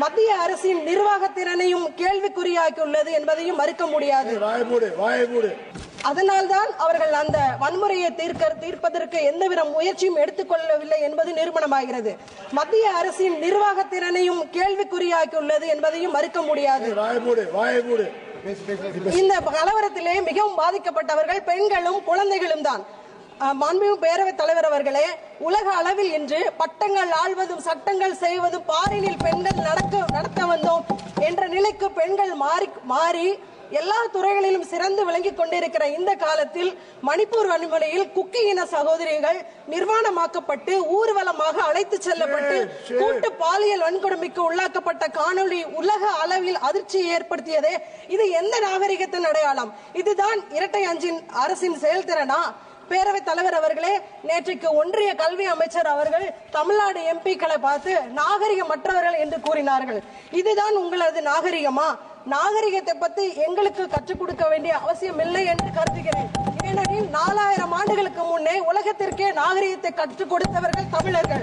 மத்திய அரசின் நிர்வாகத்திறனையும் கேள்விக்குறியாக்கியுள்ளது என்பதையும் மறுக்க முடியாது. அதனால்தான் அவர்கள் அந்த வன்முறையை தீர்க்க தீர்ப்பதற்கு எந்தவித முயற்சியும் எடுத்துக்கொள்ளவில்லை என்பது நிரூபணமாகிறது. மத்திய அரசின் நிர்வாகத்திறனையும் கேள்விக்குறியாக்கியுள்ளது என்பதையும் மறுக்க முடியாது. இந்த கலவரத்திலே மிகவும் பாதிக்கப்பட்டவர்கள் பெண்களும் குழந்தைகளும் தான். மாண்புமிகு பேரவைத் தலைவர் அவர்களே உலக அளவில் இன்று பட்டங்கள் ஆள்வதும் சட்டங்கள் செய்வதும் பாரினில் நடக்க நடத்த வந்தோம் என்ற நிலைக்கு பெண்கள் மாறி மாறி எல்லா துறைகளிலும் சிறந்து விளங்கிக் கொண்டிருக்கிற இந்த காலத்தில் மணிப்பூர் வன்முறையில் குக்கி இன சகோதரிகள் நிர்வாணமாக்கப்பட்டு ஊர்வலமாக அழைத்து செல்லப்பட்டு கூட்டு பாலியல் வன்கொடுமைக்கு உள்ளாக்கப்பட்ட காணொளி உலக அளவில் அதிர்ச்சியை ஏற்படுத்தியதே. இது எந்த நாகரிகத்தின் அடையாளம்? இதுதான் இரட்டை அஞ்சின் அரசின் செயல்திறனா? பேரவைத் தலைவர் அவர்களே நேற்றைக்கு ஒன்றிய கல்வி அமைச்சர் அவர்கள் தமிழ்நாடு எம்பிக்களை பார்த்து நாகரிகமற்றவர்கள் என்று கூறினார்கள். இதுதான் உங்களது நாகரிகமா? நாகரிகத்தை பத்தி எங்களுக்கு கற்றுக் கொடுக்க வேண்டிய அவசியம் இல்லை என்று கருதுகிறேன். ஏனெனில் நாலாயிரம் ஆண்டுகளுக்கு முன்னே உலகத்திற்கே நாகரிகத்தை கற்றுக் கொடுத்தவர்கள் தமிழர்கள்.